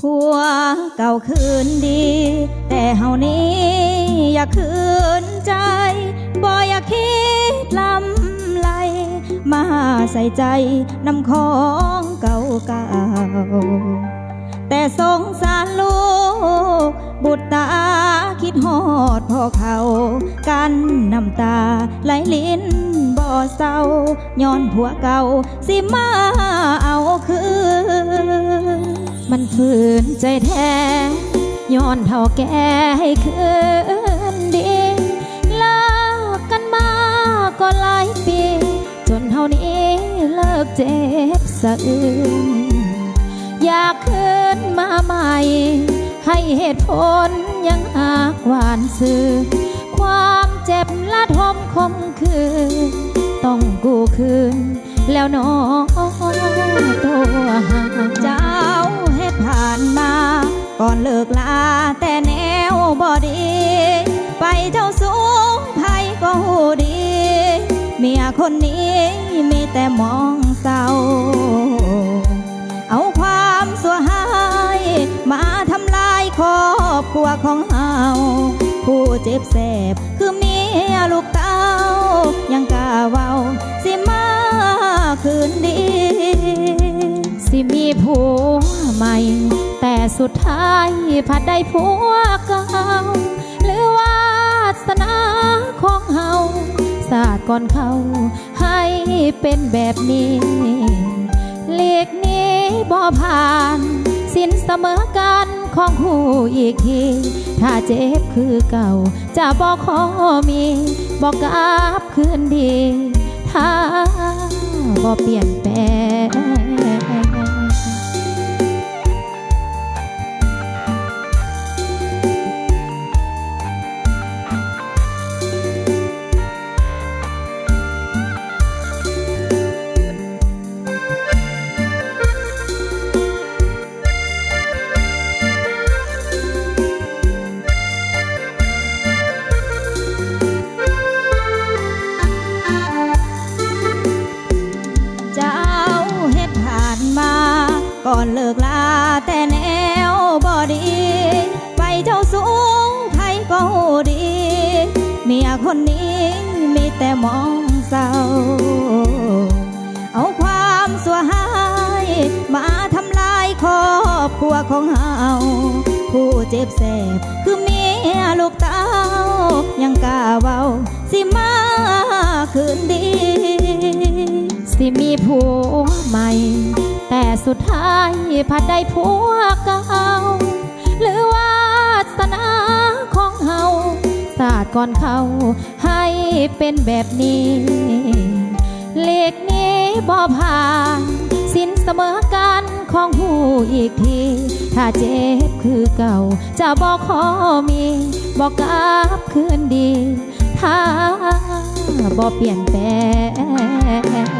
ผัวเก่าคืนดี แต่เฮานี้อยากคืนใจ บ่อยากคิดลำไหลมาใส่ใจนำของเก่าเก่าแต่สงสารลูก บุตรตาคิดฮอดพ่อเขากันน้ำตาไหลลิ้นบ่เศร้าย้อนผัวเก่าสิมาเอาคืน ฝืนใจแท้ย้อนเท่าแก่ให้คืนดีเลิกกันมาก็หลายปี จนเท่านี้เลิกเจ็บสะอื้นอยากคืนมาใหม่ ให้เหตุผลยังหากหวานซื่อความเจ็บและทมคมคืน ต้องกู้คืน แล้วน้องตัวหาเก่อนเลิกลาแต่แนวบอดี ไปเจ้าสูงไผก็หูดี เมียคนนี้มีแต่มองเศร้า เอาความสัวหาย มาทำลายครอบครัวของเฮาผู้เจ็บแสบคือเมียลูกเต้า ยังกล้าเว้าสิมาคืนดี สิมีผัวใหม่ สุดท้ายผัดได้ผัวเก่าหรือวาสนาของเฮาศาสตร์ก่อนเขาให้เป็นแบบนี้เลีกนี้บ่ผ่านสินเสมอกันของคู่อีกที ถ้าเจ็บคือเก่า จะบอกขอมีบอกกลับคืนดี ถ้าบ่เปลี่ยนแปลง ก่อนเลิกลาแต่แนวบอดี ไปเจ้าสูงไผก็หูดี เมียคนนี้มีแต่มองเศร้า เอาความสัวหาย มาทำลายครอบครัวของเฮาผู้เจ็บแสบคือเมียลูกเต้า ยังกล้าเว้าสิมาคืนดี สิมีผัวใหม่ แต่สุดท้ายผัดได้ผัวเก่าหรือว่าสนาของเฮาศาสตร์ก่อนเขาให้เป็นแบบนี้เล็กนี้บ่ผ่านสินเสมอกันของหูอีกที ถ้าเจ็บคือเก่า จะบอกขอมีบอกกลับคืนดี ถ้าบ่เปลี่ยนแปลง